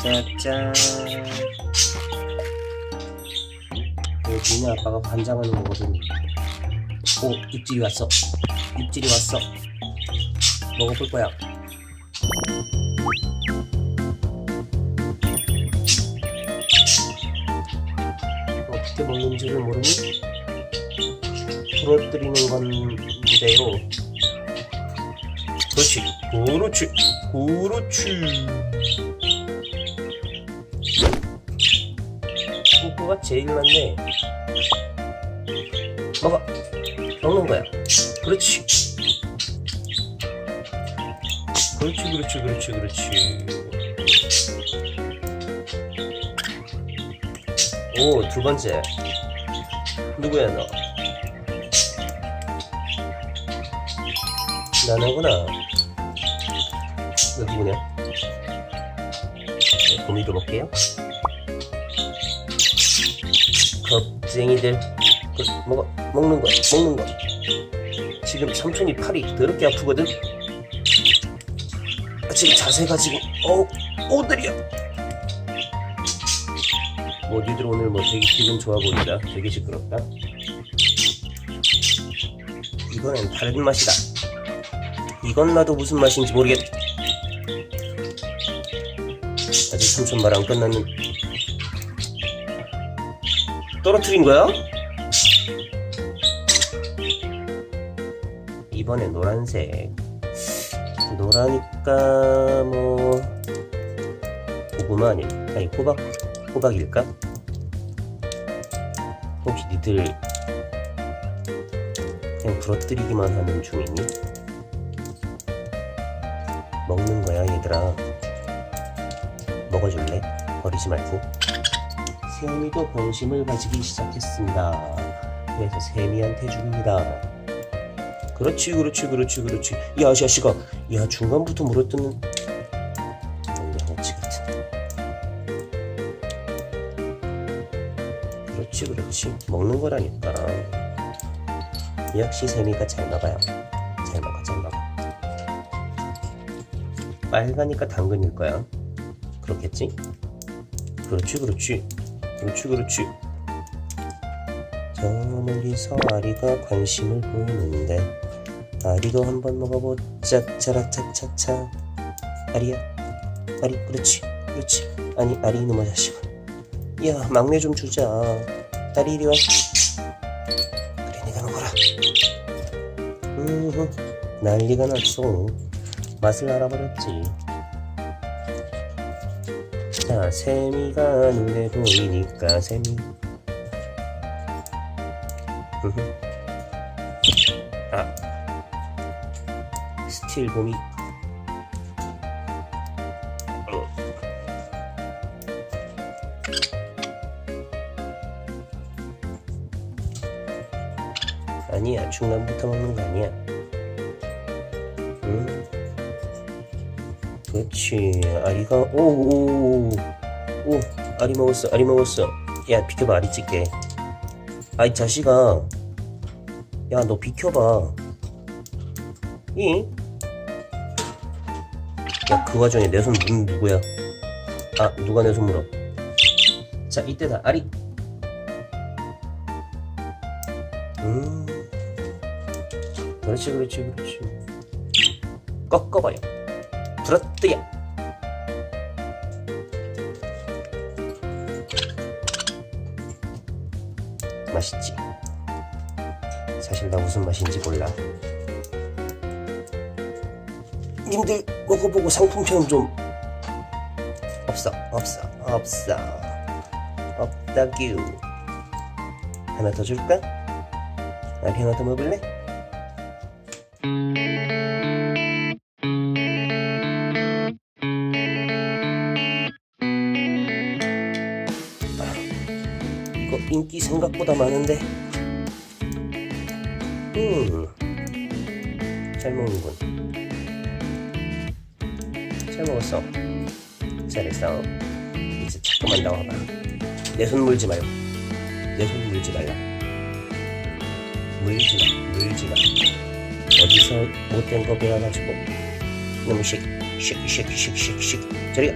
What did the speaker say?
짜라짜짜. 니네 아빠가 반장하는 거거든. 오, 입질이 왔어. 입질이 왔어. 먹어볼 거야. 어떻게 먹는지를 모르니 부러뜨리는 건데요. 그렇지, 그렇지, 그렇지. 뽀뽀가 제일 많네. 먹어. 먹는 거야. 그렇지. 그렇지, 그렇지, 그렇지, 그렇지. 오, 두 번째. 누구야, 너? 나나구나. 너 누구냐? 네, 고미도 먹게요. 겁쟁이들. 그, 먹어. 먹는 거야. 먹는 거. 지금 삼촌이 팔이 더럽게 아프거든? 아, 지금 자세가 지금, 어우, 오들이야. 뭐 니들 오늘 뭐 되게 기분 좋아 보인다 되게 시끄럽다 이번엔 다른 맛이다 이건 나도 무슨 맛인지 모르겠 아직 삼촌 말 안 끝났는 떨어뜨린 거야? 이번엔 노란색 노라니까 뭐 고구마 아니 아니 호박 호박일까? 혹시 니들 그냥 부러뜨리기만 하는 중이니? 먹는 거야 얘들아 먹어줄래? 버리지 말고 세미도 본심을 가지기 시작했습니다. 그래서 세미한테 줍니다. 그렇지 그렇지 그렇지 그렇지. 야 자식아 야 중간부터 물어뜯는 양아치 같은. 그렇지 그렇지. 먹는 거라니까. 역시 세미가 잘 먹어요. 잘 먹어 잘 먹어 빨가니까 당근일 거야. 그렇겠지? 그렇지 그렇지 그렇지 그렇지 저 멀리서 아리가 관심을 보이는데 아리도 한번 먹어보자. 짜라차차차. 아리야 아리 그렇지 그렇지. 아니 아리 이놈아 자식아. 야 막내 좀 주자. 딸이 이리 와. 그래 내가 먹어라. 음 난리가 났어. 맛을 알아버렸지 자 세미가 눈에 보이니까 세미. 아 스틸 봄이 어. 아니야 중간부터 먹는 거 아니야 그렇지. 아리가 오오오. 오 아리 먹었어 아리 먹었어. 야 비켜봐 아리 찍게. 아이 자식아. 야 너 비켜봐. 이? 야그 와중에 내 손 문 누구야? 아 누가 내 손 물어? 자 이때다. 아리. 음. 그렇지 그렇지 그렇지. 꺾어봐요 부러뜨려. 맛있지? 사실 나 무슨 맛인지 몰라. 님들 먹어보고 상품평 좀 없어 없어 없어. 없다규. 하나 더 줄까? 아리 하나 더 먹을래? 인기 생각보다 많은데. 음잘 먹는군. 잘 먹었어. 잘했어. 이제 자꾸만 나와봐. 내 손 물지 말고 내 손 물지 말라. 물지 마 물지 마. 어디서 못된 거 배워가지고. 너무 쉐키 쉐키 쉐키 쉐키 쉐키 저리가